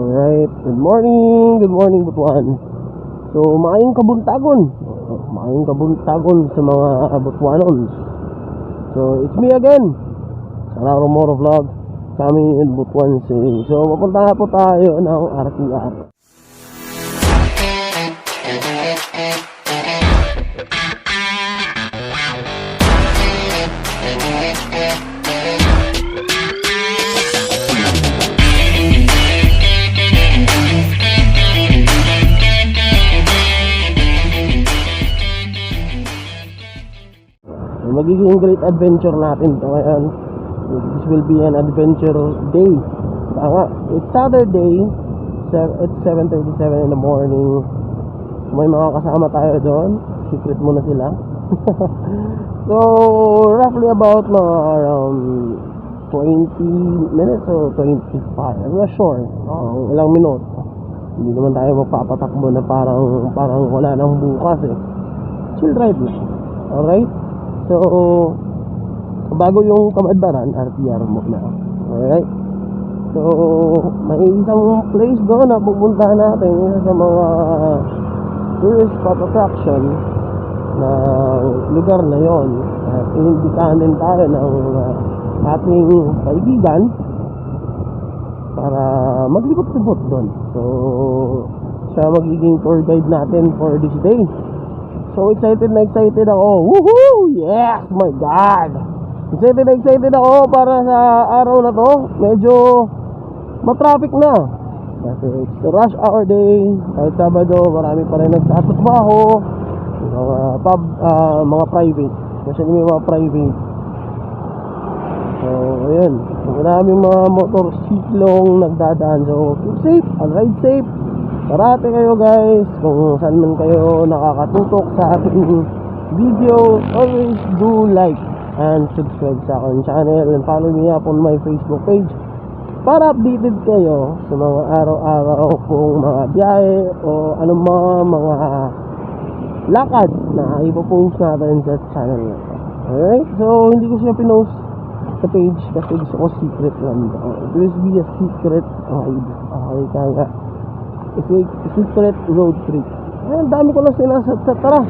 Alright, good morning, good morning Butuan. So, maayong kabuntagon. Maayong kabuntagon sa mga Butuanons. So, it's me again. Sararo Moro Vlog. Kami in Butuan City. So, papunta po tayo ng RTR. Magiging great adventure natin ito ngayon. This will be an adventure day. Tama, it's Saturday. It's 7.37 in the morning. May mga kasama tayo doon. Secret muna sila. so, roughly about mga around 20 minutes or 25. I'm not sure. Uh, ilang minuto. Hindi naman tayo magpapatakbo na parang parang wala nang bukas eh. Chill ride lang. Alright? So, bago yung kamadbaran, RTR muna. Alright? So, may isang place doon na pupuntahan natin. Isa sa mga tourist spot attraction na lugar na yon. At inimbitahan din tayo ng uh, ating kaibigan para maglibot-libot doon. So, siya magiging tour guide natin for this day. So excited na excited ako. Woohoo! Yes! My God! Excited na excited ako para sa araw na to. Medyo matraffic na. Kasi it's rush hour day. Kahit Sabado, marami pa rin nagtatrabaho. Mga pub, ah, mga private. Kasi may mga private. So, ayun. Maraming mga motorsiklong nagdadaan. So, keep safe. Ride safe. Parate kayo guys. Kung saan man kayo nakakatutok sa ating video, always do like and subscribe sa aking channel and follow me up on my Facebook page para updated kayo sa mga araw-araw kong mga biyahe o anong mga mga lakad na ipopost natin sa channel na. Alright? So, hindi ko siya pinost sa page kasi gusto ko secret lang. It will be a secret ride. Okay, kaya secret road trip. Ay, ang dami ko na sinasat sa tara.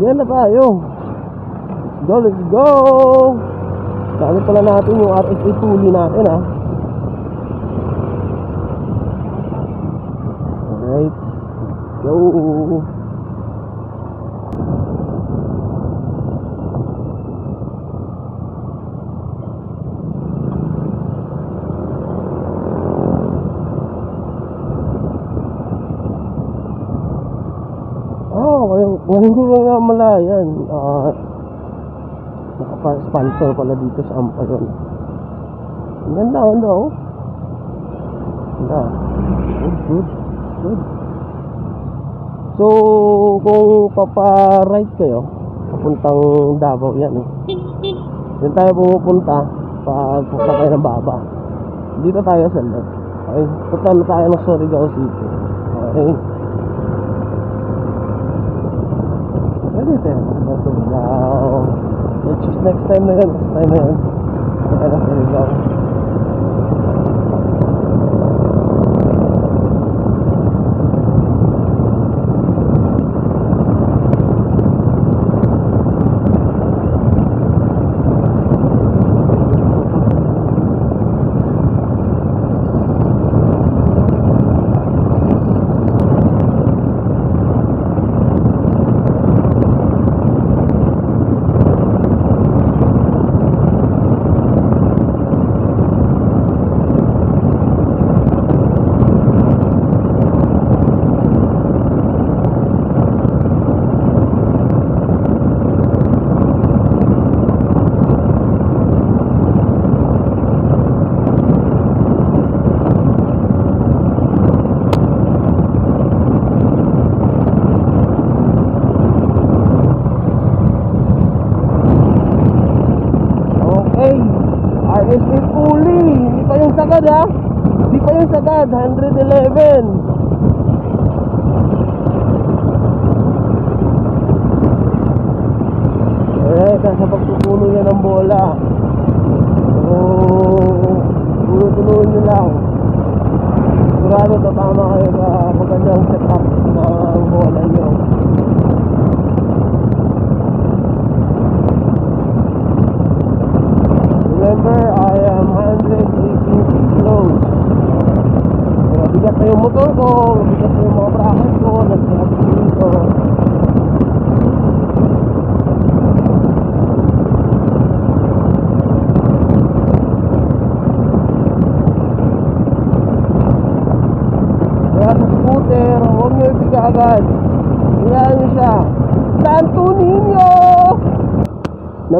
Yan na tayo. Let's go, let's go! Dami pala natin yung RSA tuli natin ha. Alright. Go! Oh, ngayon, ngayon ko lang namalayan. Ah, naka-sponsor pala dito sa. Ang ganda, ang ganda, oh. Ganda. Good, good, good. So, kung papa-right kayo, papuntang Davao yan, eh. Diyan tayo pumupunta pag sasakay ng baba. Dito tayo sa left. Okay, punta na tayo ng Surigao City. Okay. Pwede tayo sa Surigao. Let's just next time na yun. Next time na yun. Punta na Surigao. 111.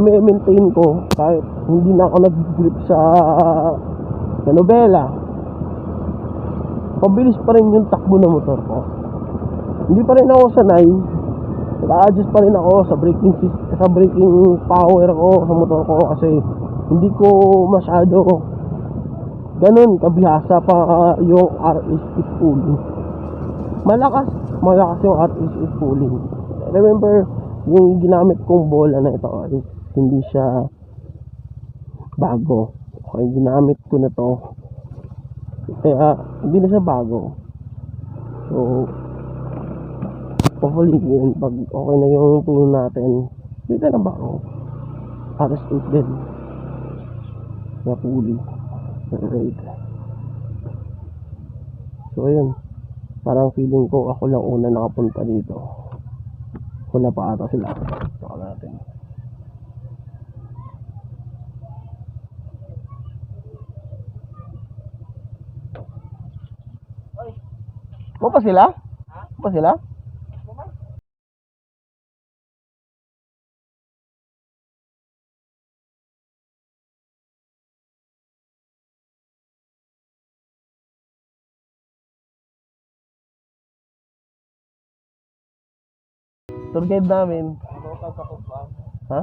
Na-maintain ko kahit hindi na ako nag-grip sa sa nobela. Pabilis pa rin yung takbo ng motor ko. Hindi pa rin ako sanay. Nag-adjust pa rin ako sa braking sa braking power ko sa motor ko kasi hindi ko masyado ganun kabihasa pa yung RS pulling. Malakas, malakas yung RS pulling. Remember, yung ginamit kong bola na ito is hindi siya bago. Okay, ginamit ko na to. Kaya, hindi na siya bago. So, hopefully, yun, pag okay na yung tool natin, dito na bago. RS8 din. Na pulley. Alright. So, ayun. Parang feeling ko ako lang una nakapunta dito. Wala pa ata sila. Saka natin. Mo pa sila? Mo pa sila? Tour guide namin. Ha?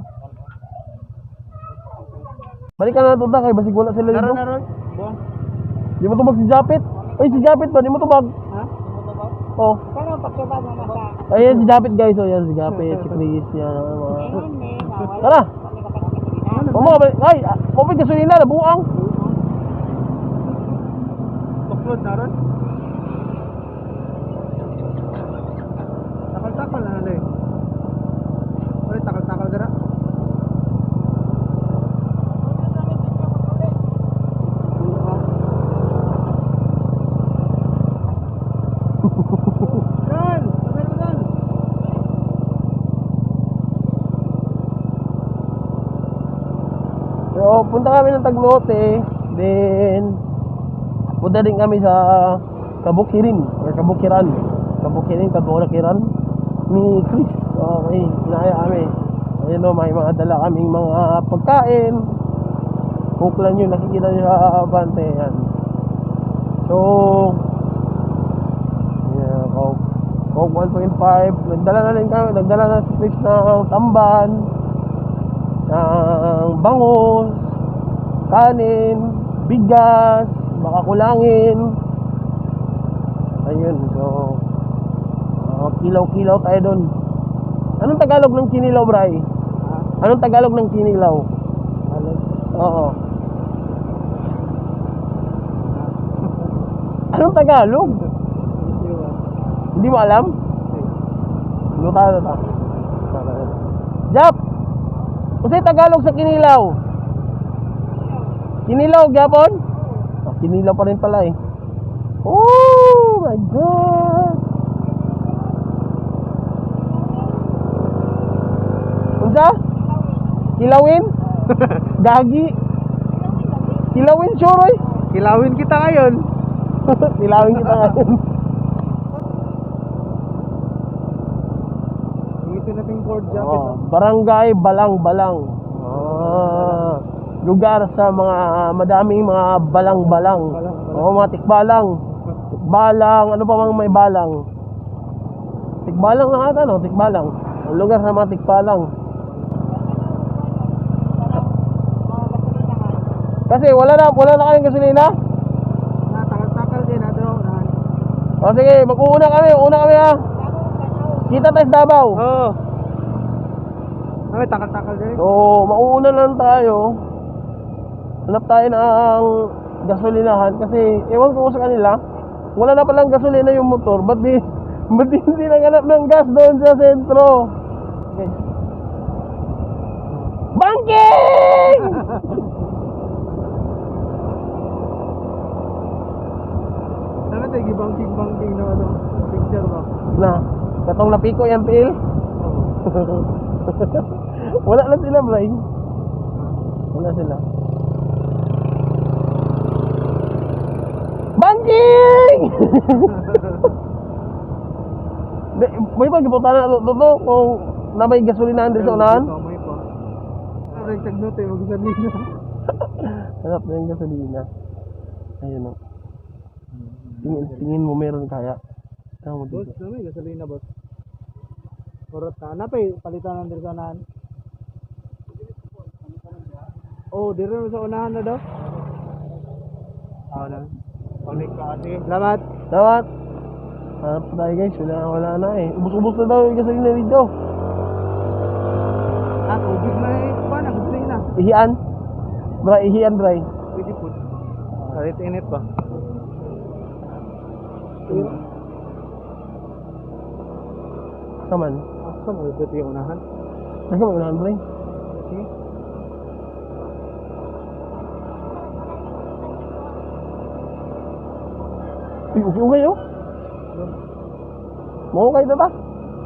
Balik ka na tuta kay basig wala sila dito. naron. Di mo tubag si Japit. Ay si Japit ba? Di mo tubag. Oh. Pero pagkabag mo masa. Ayan si Japit guys. Oh, yan si Japit, si Chris, yan. Mga... Tara. Mamo? Ay, ah, kopit gasolina na buang. Tuklod. Takal-takal na nalay. Uy, So, punta kami ng Tagnote. Then, punta din kami sa Kabukirin or Kabukiran. Kabukirin, Kabukiran ni Chris. Okay, kinaya kami. Ayun o, may mga dala kaming mga pagkain. Coke lang yun, nakikita nyo sa bante. Yan. So, yeah, Coke. Coke 1.5. Nagdala na rin kami, nagdala na si Chris ng tamban ng bangus, kanin, bigas, baka kulangin. Ayun, so uh, kilaw-kilaw tayo doon. Anong Tagalog ng kinilaw, Bray? Anong Tagalog ng kinilaw? Oo. Anong Tagalog? Hindi mo alam? Luta na Jap! Kasi Tagalog sa kinilaw. Kinilaw, Japon? Ah, kinilaw pa rin pala eh. Oh my God! Unsa? Kilawin? Gagi? Kilawin, sure eh. Kilawin kita ngayon. Kilawin kita ngayon. Dito nating board jacket. Oh, barangay Balang-Balang. Ah, lugar sa mga madaming mga balang-balang. Oo, mga tikbalang. Tikbalang, ano pa mang may balang? Tikbalang na ata, no? Tikbalang. Ang lugar sa mga tikbalang. Kasi wala na, wala na kayong gasolina? Na, takal-takal din. Ato, na. O sige, mag-uuna kami, una kami ha. Kita tayo sa Davao. Oo. Ay, takal-takal din. So, mauuna lang tayo. Hanap tayo ng gasolinahan kasi ewan ko sa kanila. wala na palang gasolina yung motor, ba't di, ba't di hindi naghanap ng gas doon sa sentro? Okay. Banking! Sana tayo gibangking-bangking na ano, picture ba? na, katong napiko yung pil. wala na sila, Bray. Wala sila. Di, may pagkipunta na ito kung na may gasolina din sa unahan. May pa. Aray, tagno tayo, mag-gasolina. Hanap na yung gasolina. Ayun o. Tingin, tingin mo meron kaya. Tama mo Boss, dito. na may gasolina, boss. Kurot na. Napay, palitan ng dirsanan. Oh, na sa unahan na daw. Ah, na. Palik ka ate. Salamat. Dapat. Hanap pa tayo guys. Wala, wala na eh. Ubus-ubus na daw yung gasolina dito. Ah, tubig na eh. Paano? Gasolina. Ihian. Bra, ihian, Bray. Pwede po. Kalit init ba? Kaman. Asa mo ito yung unahan? Nasa mo unahan, Bray. Uy, okay, okay oh. Mau kayo data?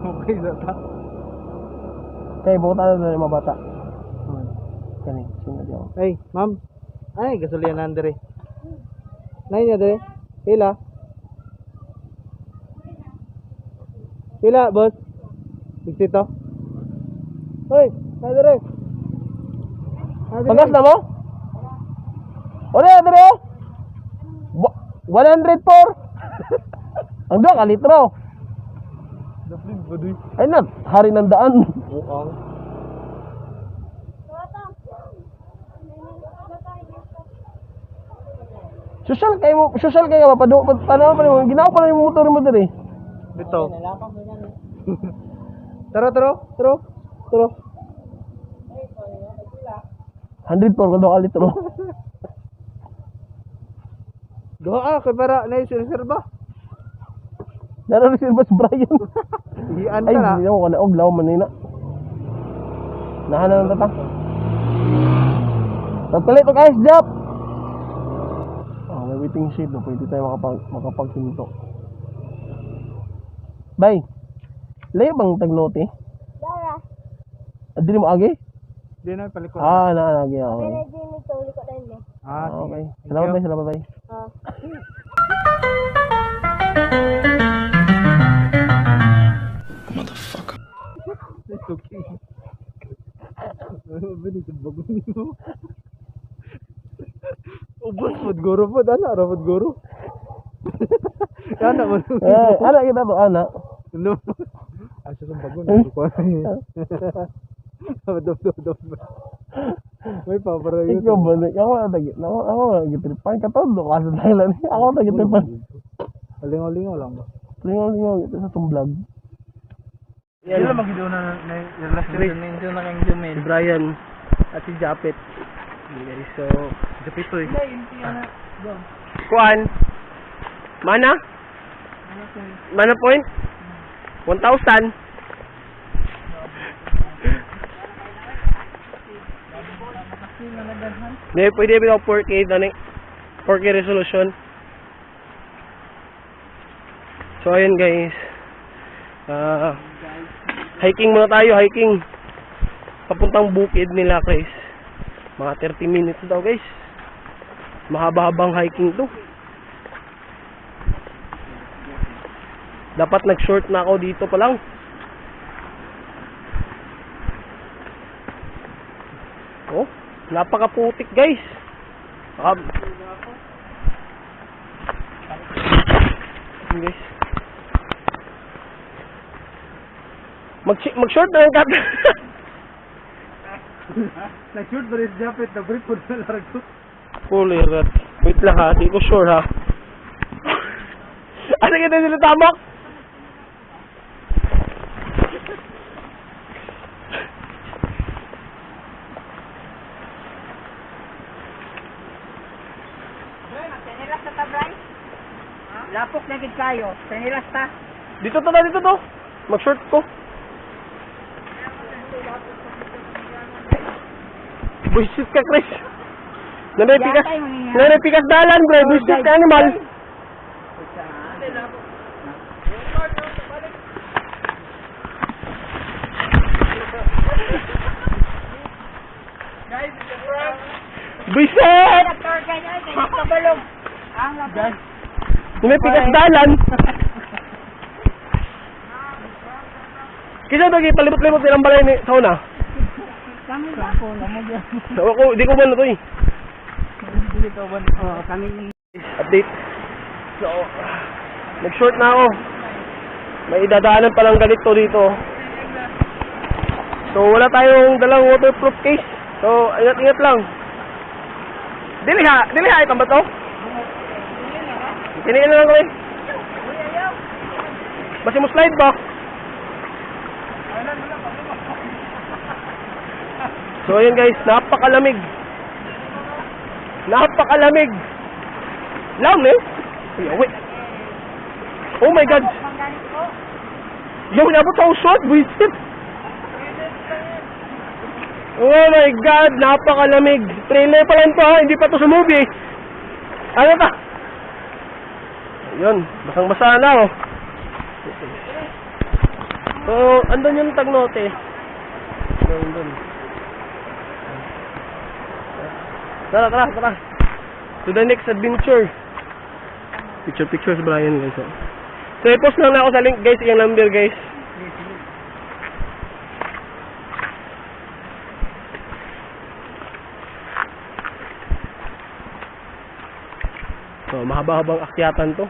Okay, zata. Kaya buta na mga bata. Kani, sino di ako. Ay, ma'am. Ay, gasolina na andre. Nay niya dre. Pila? Pila, boss? Bigsito? Hoy, na dre. Na dre. Pagas na mo? Ore, Andre! Wa- 104! Ang doon, ka litro. Daplin ba doy? Ay na, hari ng daan. Buang. Social kayo mo, social kayo ba? Pado, pad, paano pa rin, ginawa pa rin yung motor mo diri. Bito. Tara, tara, tara. Tara. 104 ko daw ka litro. Doa kay para na reserva. Naroon si Boss Brian. Hian Ay, ka hindi na ko kana og law man nina. Nahanan na ta. Pagpalit og ice drop. Oh, may waiting shade no, pwede tayo makapag makapaghinto. Bay. Layo bang tagnote? Dara, Ah, Dili mo agi? Di na palikot. Ah, na agi okay. pero di nito ulit ko din eh. Ah, Ah, okay. Salamat bay, salamat bay. Ah. Okay. Ano ba nito bago niyo? Ubus pod guro pod ana ra pod guro. Ana mo. Eh, ana kita to ana. No. Asa sa bago na ko. Dop dop dop. May pa para yun. Ikaw ba? Ako na tagit. Ako ako na gitripan ka to. Do ka sa Thailand. Ako na gitripan. Alingaw-lingaw lang ba? Lingaw-lingaw ito sa tumblog. Yan lang magido na na relasyon ninyo na kang Jumel. Si Brian at si Japet. Okay, so Japito eh. Kuan? Mana? Mana point? 1,000. Hindi, pwede ba 4K na 4K resolution. So, ayun guys. Ah, hiking muna tayo, hiking. Papuntang bukid nila, Chris. Mga 30 minutes daw, guys. Mahaba-habang hiking to. Dapat nag-short na ako dito pa lang. Oh, napakaputik guys. Baka... Yun, guys. Mag mag-short na lang kat. Nag-shoot ba rin Japit? Nag-brief po na largo. Red. Wait lang ha, di ko sure ha. ano kita sila tamak? Lapok na gid kayo. Pinilas ta. Dito to na, dito to. Mag-short ko. Buisit ka, Chris. Nanay pikas, Yatay mo niya. nanay pikas dalan, bro. Buisit ka animal. Buisit! Tour guide ay kay kabalog. Ang lapok. Nanay pikas dalan. Kisa dogi palibot-libot nilang balay ni sa una. Kami ba ko na mo diyan. Ako, di ko ba na to eh. Dito ba? Oh, kami update. So, nag-short na ako. May idadaanan palang ganito dito. So, wala tayong dalang waterproof case. So, ingat-ingat lang. Dili ha, dili ha, itang ba to? Kiniin na lang kami. Basi mo slide ba? So, ayun guys, napakalamig. Napakalamig. Lam eh. Uy, wait. Oh my god. Yo, nabot ako short, buisit. Oh my god, napakalamig. Trailer pa lang to hindi pa to sa movie. Ano pa? Ayun, basang basa na oh. So, andun yung tagnote. Andun, andun. Tara, tara, tara. To the next adventure. Picture, picture sa Brian guys. oh. So, i-post lang na ako sa link guys, yung number guys. So, mahaba-habang akyatan to.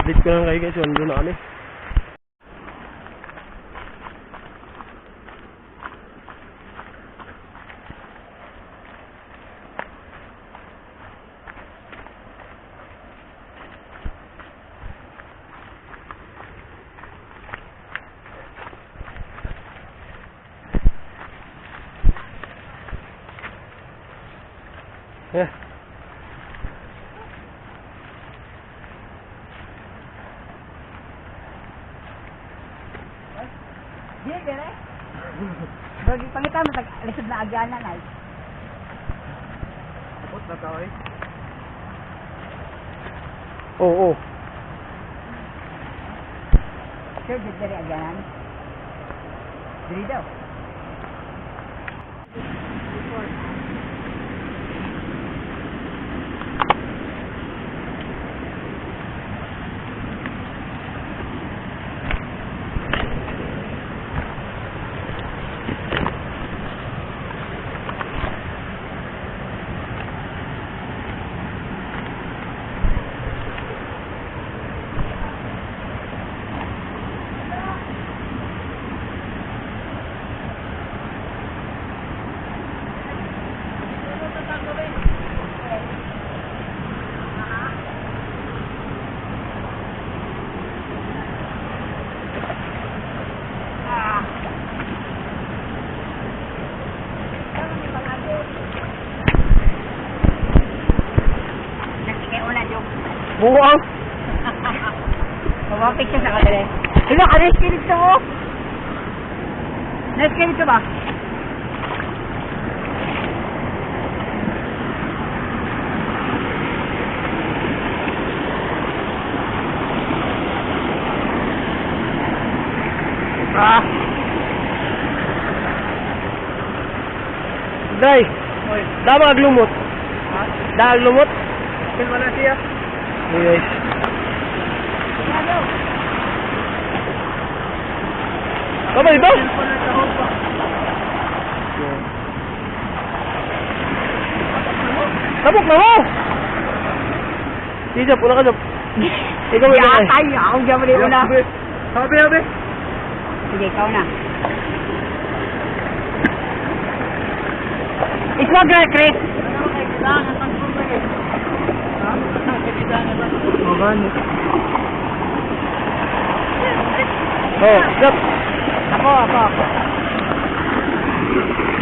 Update ko lang kayo guys, yun doon na kami. Yeah. Di dire. Bagi pangita mo lisod na. Tapos na tao eh. Oo, oo. Sir, di dire agyanan. Diri daw. Buwang! Mga picture sa kanila. Sino ka nice kinig to mo? Kinig to ba? Ah! Day! Dama aglumot. Da aglumot. Mo na siya. Okay. Baba dito? Sabok na mo! Isa, pula ka Jop. Ikaw may Ya, kamay. tayo. Ako dyan mo una. Sabi, sabi. Sige, ikaw na. Iswag na, Chris. Oh, Jop. Ako, ako, ako. Bye.